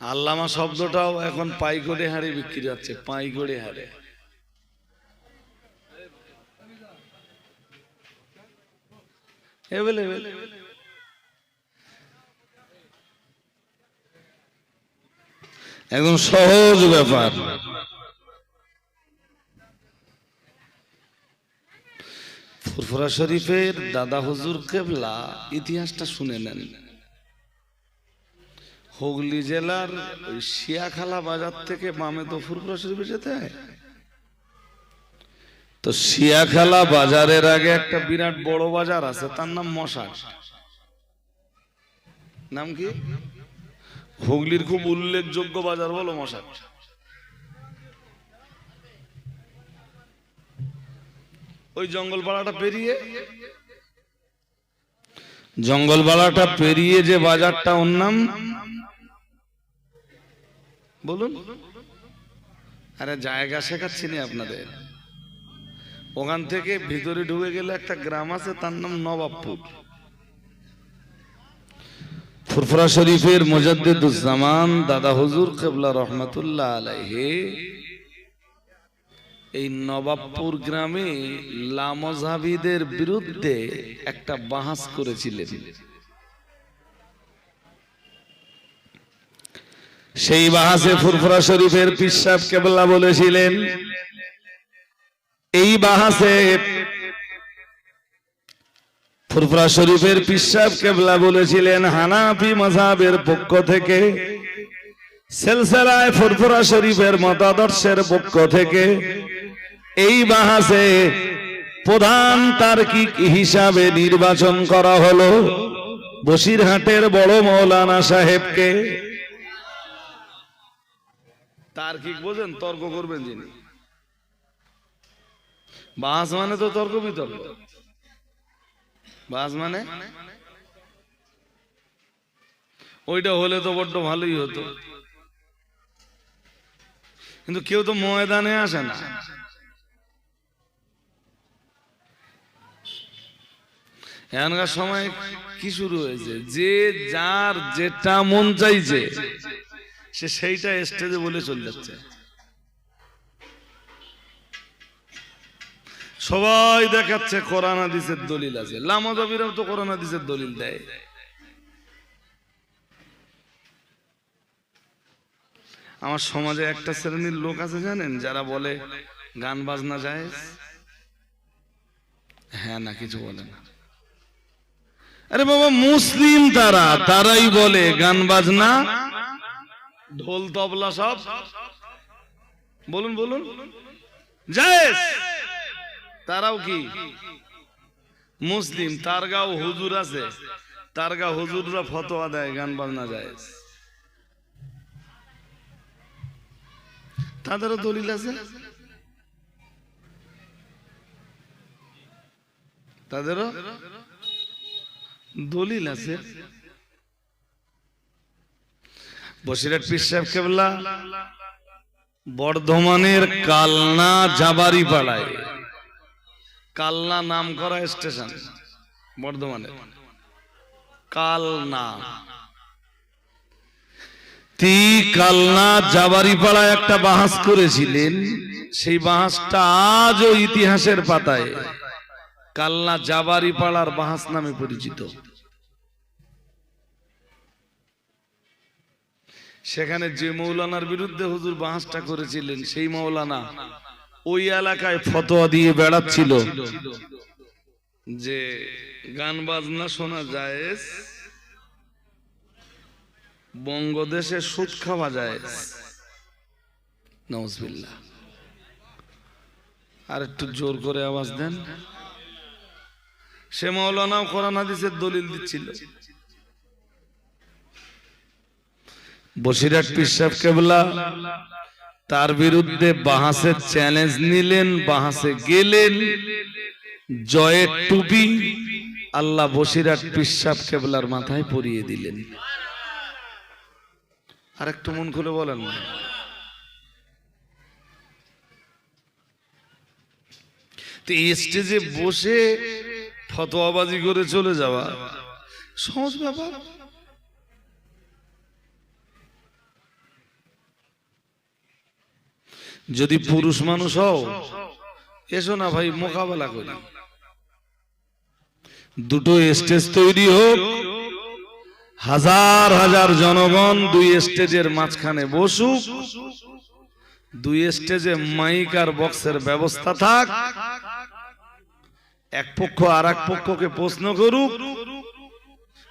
আল্লামা শব্দটাও এখন পাইকড়ে হারে বিক্রি হচ্ছে, পাইকড়ে হারে এভেলেবেল একদম সহজ ব্যাপার। ফুরফুরা শরীফের দাদা হুজুর কেবলা ইতিহাসটা শুনে নেন। হুগলি জেলার ওই শিয়াখালা বাজার থেকে তো ফুরফুরা শরীফে যেতে তো শিয়াখালা বাজারের আগে একটা বিরাট বড় বাজার আছে, তার নাম মশার। নাম কি? হুগলির খুব উল্লেখযোগ্য বাজার বলো মশার। ওই জঙ্গল পাড়াটা পেরিয়ে জঙ্গল পাড়াটা পেরিয়ে যে বাজারটা ওর নাম বলুন। আরে জায়গা শেখাচ্ছি না আপনাদের। ওখান থেকে ভিতরে ঢুকে গেলে একটা গ্রাম আছে, তার নাম নবাবপুর। ফুরফুরা শরীফের মুজাদ্দিদুজ্জামান দাদা হুজুর কেবলা রহমতুল্লাহ আলাইহে। এই নবাবপুর গ্রামে লামজাবিদের বিরুদ্ধে একটা বাহাস করেছিলেন। সেই বাহাসে ফুরফুরা শরীফের পিসাব কেবলা বলেছিলেন। এই বাহাসে ফুরফুরা শরীফের পিসাব কেবলা বলেছিলেন হানাফি মজাবের পক্ষ থেকে। সেলসেলায় ফুরফুরা শরীফের মতাদর্শের পক্ষ থেকে এই বাহাসে প্রধান তার্কিক হিসাবে নির্বাচন করা হলো বসিরহাটের বড় মৌলানা সাহেবকে। তার্কিক বোঝেন, তর্ক করবেন যিনি। বাস মানে তো তর্ক বিতর্ক। বাস মানে? ওইটা হলে তো বড্ড ভালোই হতো। কিন্তু কেউ তো ময়দানে আসে না। এখনকার সময় কি শুরু হয়েছে? যে যার যেটা মন চাইছে সে সেইটা স্টেজে বলে চলে যাচ্ছে। সবাই দেখাচ্ছে কোরআন হাদিসের দলিল আছে। লামাজাবিরাও তো কোরআন হাদিসের দলিল দেয়। আমার সমাজে একটা শ্রেণির লোক আছে জানেন, যারা বলে গান বাজনা যায়? হ্যাঁ না, কিছু বলে না। আরে বাবা, মুসলিম তারা, তারাই বলে গান বাজনা ঢোল তবলা সব। বলুন বলুন। তারাও কি? মুসলিম, তার গাও হুজুর আছে। তার গা হুজুররা ফতোয়া দেয়, গান বাজনা যায় তাদেরও দলিল আছে? তাদেরও দলিল আছে। বসিরাট পীর সাহেব কেবলা, বর্ধমানের কালনা জাবারি পাড়ায় কালনা নাম করা স্টেশন, বর্ধমানের। কালনা। তি কালনা জাবারি পাড়ায় একটা বাহাস করেছিলেন, সেই বাহাসটা আজও ইতিহাসের পাতায়। কালনা জাবারি পাড়ার বাহাস নামে পরিচিত। সেখানে যে মৌলানার বিরুদ্ধে হুজুর বাহাসটা করেছিলেন, সেই মৌলানা ওই এলাকায় ফতোয়া দিয়ে বেড়াচ্ছিল যে গান বাজনা শোনা যায় বঙ্গদেশে সুদ খাওয়া যায় আর একটু জোর করে আওয়াজ দেন। সে মৌলানাও কোরআন হাদিসের দলিল দিচ্ছিল। বসিরাট পিসাব কেবলা, তার বিরুদ্ধে বাহাসের চ্যালেঞ্জ নিলেন, বাহাসে গেলেন। জয়ের টুপি আল্লাহ বসিরাট পিসাব কেবলার মাথায় পরিয়ে দিলেন। আর একটু মন খুলে বলেন। না স্টেজে বসে ফতোয়াবাজি করে চলে যাওয়া সহজ ব্যাপার। যদি পুরুষ মানুষ হও এসো না ভাই মোকাবেলা করি। দুটো স্টেজ তৈরি হোক হাজার হাজার জনগণ দুই স্টেজের মাঝখানে বসুক দুই স্টেজে মাইক আর বক্সের ব্যবস্থা থাক এক পক্ষ আর এক পক্ষকে প্রশ্ন করুক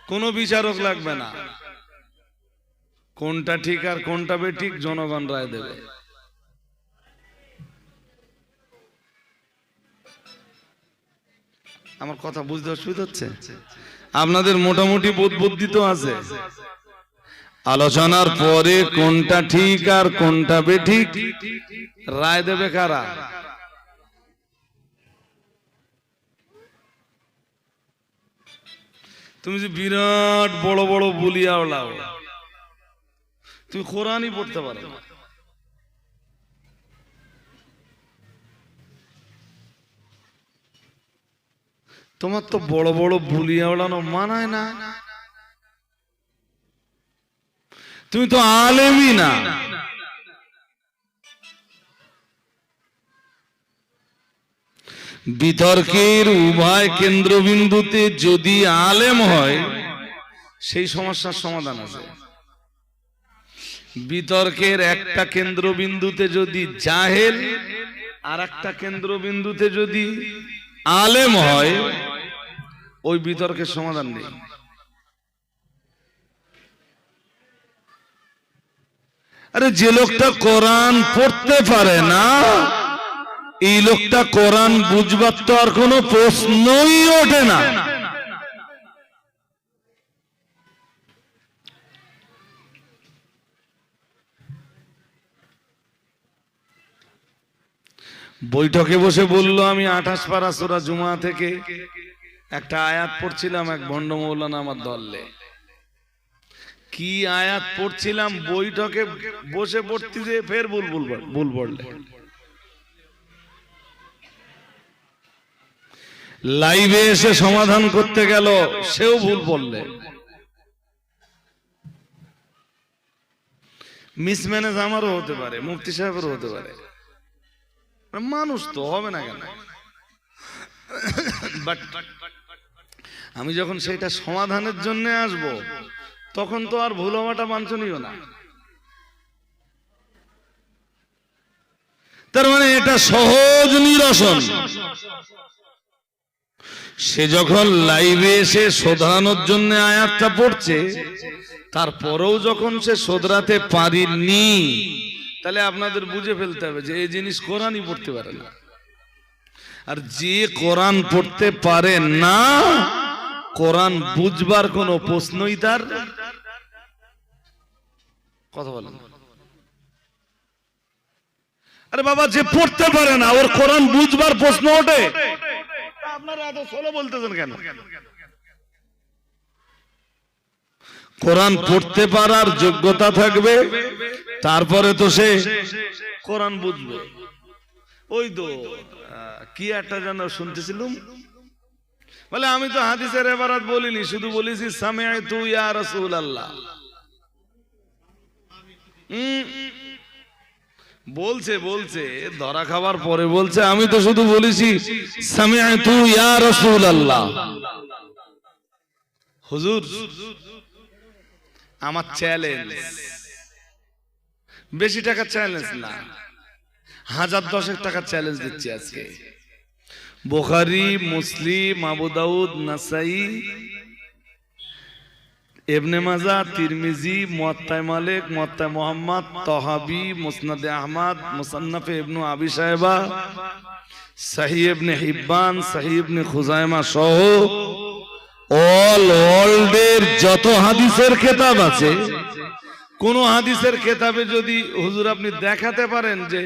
কোনো বিচারক লাগবে না। কোনটা ঠিক আর কোনটা বেঠিক জনগণ রায় দেবে। আমার কথা বুঝতে অসুবিধা হচ্ছে? আপনাদের মোটামুটি বোধ বুদ্ধি তো আছে। আলোচনার পরে কোনটা ঠিক আর কোনটা বেঠিক, রায় দেবে কারা? তুমি যে বিরাট বড় বড় বলিয়া তুমি কোরআনই পড়তে পারো না। তোমার তো বড় বড় বুলিয়া ওড়ানো মানায় না। তুমি তো আলেমই না। বিতর্কের উভয় কেন্দ্রবিন্দুতে যদি আলেম হয়, সেই সমস্যার সমাধান আছে। বিতর্কের একটা কেন্দ্রবিন্দুতে যদি জাহেল আর একটা কেন্দ্রবিন্দুতে যদি আলেম হয় ওই বিতর্কের সমাধান নেই। আরে যে লোকটা কোরআন পড়তে পারে না, এই লোকটা কোরআন বুঝবার তো আর কোনো প্রশ্নই ওঠে না। বৈঠকে বসে বলল, আমি আঠাশ পারা সোরা জুমা থেকে একটা আয়াত পড়ছিলাম এক ভণ্ড মৌলানা আমার দলে। কি আয়াত পড়ছিলাম? বৈঠকে বসে পড়তে যে ফের ভুল ভুল পড়লে লাইভে এসে সমাধান করতে গেল, সেও ভুল বললে। মিসম্যানেজ আমারও হতে পারে, মুফতি সাহেবেরও হতে পারে। মানুষ তো হবে না কেন? আমি যখন সেটা সমাধানের জন্য আসব, তখন তো আর ভুল হওয়াটা বাঞ্ছনীয় না। তার মানে এটা সহজ নিরসন। সে যখন লাইভে এসে শোধরানোর জন্য আয়াতটা পড়ছে, তারপরেও যখন সে শোধরাতে পারিনি তাহলে আপনাদের বুঝে ফেলতে হবে যে এই জিনিস কোরআনই পড়তে পারে না। আর যে কোরআন পড়তে পারে না, কোরআন বুঝবার কোনো প্রশ্নই তার কথা বলেন। আরে বাবা, যে পড়তে পারে না, ওর কোরআন বুঝবার প্রশ্ন ওঠে। আপনারা এত বলতেছেন কেন? কোরআন পড়তে পারার যোগ্যতা থাকবে, তারপরে তো সে কোরআন বুঝবে। ওই তো। কি একটা যেন শুনতেছিলাম? বলে, আমি তো হাদিসের এবারাত বলিনি, শুধু বলেছি সামে তু ইয়া রসুল আল্লাহ বলছে বলছে, ধরা খাবার পরে বলছে, আমি তো শুধু বলেছি সামে তু ইয়া রসুল আল্লাহ হুজুর, আমার চ্যালেঞ্জ বেশি টাকা চ্যালেঞ্জ না। হাজার দশেক টাকার চ্যালেঞ্জ দিচ্ছি আজকে। বোখারি, মুসলিম, আবু দাউদ, নাসাই এবনে মাজা তিরমিজি মুয়াত্তায় মালিক মুয়াত্তায় মোহাম্মদ, তহাবি, মুসনাদে আহমদ, মুসান্নাফে ইবনু আবি সাহেবা সাহি ইবনে হিব্বান, সাহি ইবনে খুজাইমা সহ অল ওয়ার্ল্ডের যত হাদিসের খেতাব আছে কোন হাদিসের খেতাবে যদি হুজুর আপনি দেখাতে পারেন যে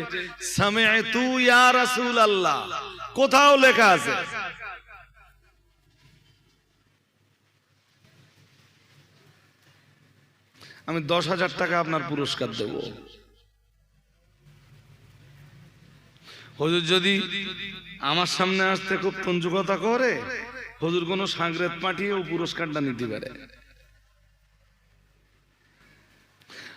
আল্লাহ কোথাও লেখা আছে। আমি দশ হাজার টাকা আপনার পুরস্কার দেব। হুজুর যদি আমার সামনে আসতে খুব তঞ্জুকতা করে, হুজুর কোনো সাংরেত পাঠিয়ে ও পুরস্কারটা নিতে পারে।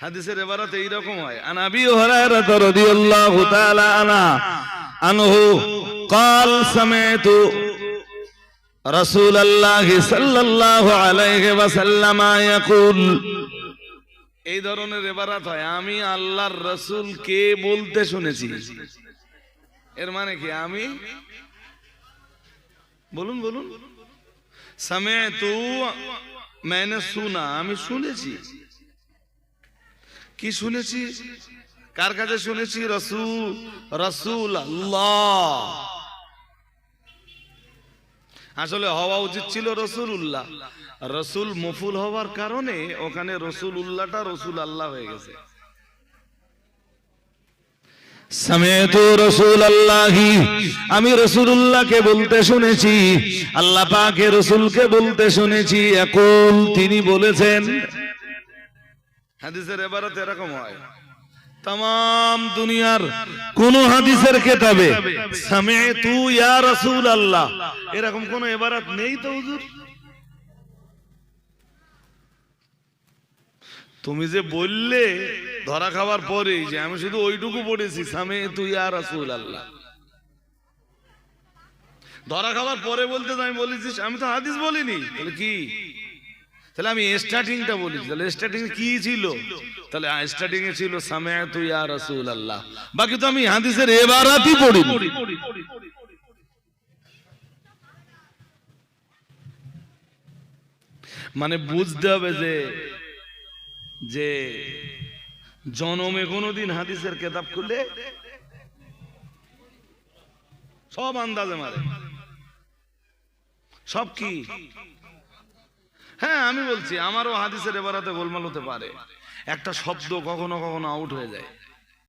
হাদিসের এবারাতে এইরকম হয়। আনাবি হরায়রা রাদিয়াল্লাহু তাআলা আনা, আনহু قال سمعت رسول الله صلى الله عليه وسلم يقول এই ধরনের এবারাত হয়। আমি আল্লাহর রাসূলকে বলতে শুনেছি। এর মানে কি? আমি বলুন বলুন। সামে তু মানে শুনা। আমি শুনেছি। কি শুনেছি? কার কাছে শুনেছি? রসুল রসুল আল্লাহ আসলে হওয়া উচিত ছিল রসুল উল্লাহ রসুল মফুল হওয়ার কারণে ওখানে রসুল উল্লাহটা রসুল আল্লাহ হয়ে গেছে আমি রসুল্লাহকে বলতে শুনেছি, আল্লাহ পাকে রসুলকে বলতে শুনেছি এখন তিনি বলেছেন হাদিসের এবারত এরকম হয়। তাম দুনিয়ার কোন হাদিসের কেতাবে ইয়া এরকম কোন এবারত নেই তো হুজুর? তুমি যে বললে ধরা খাবার পরে যে আমি শুধু ওইটুকু পড়েছি, সামে তুই আর রাসূল আল্লাহ ধরা খাবার পরে বলতে তো আমি বলেছিস আমি তো হাদিস বলিনি। তাহলে কি? তাহলে আমি স্টার্টিংটা বলেছি তাহলে স্টার্টিং কি ছিল? তাহলে স্টার্টিং এ ছিল সামে তুই আর রাসূল বাকি তো আমি হাদিসের এবারাতই পড়ি মানে বুঝতে হবে যে যে জনমে কোনোদিন হাদিসের কেতাব খুলে সব আন্দাজে মারে। সব কি? হ্যাঁ আমি বলছি, আমারও হাদিসের এবারাতে গোলমাল হতে পারে। একটা শব্দ কখনো কখনো আউট হয়ে যায়।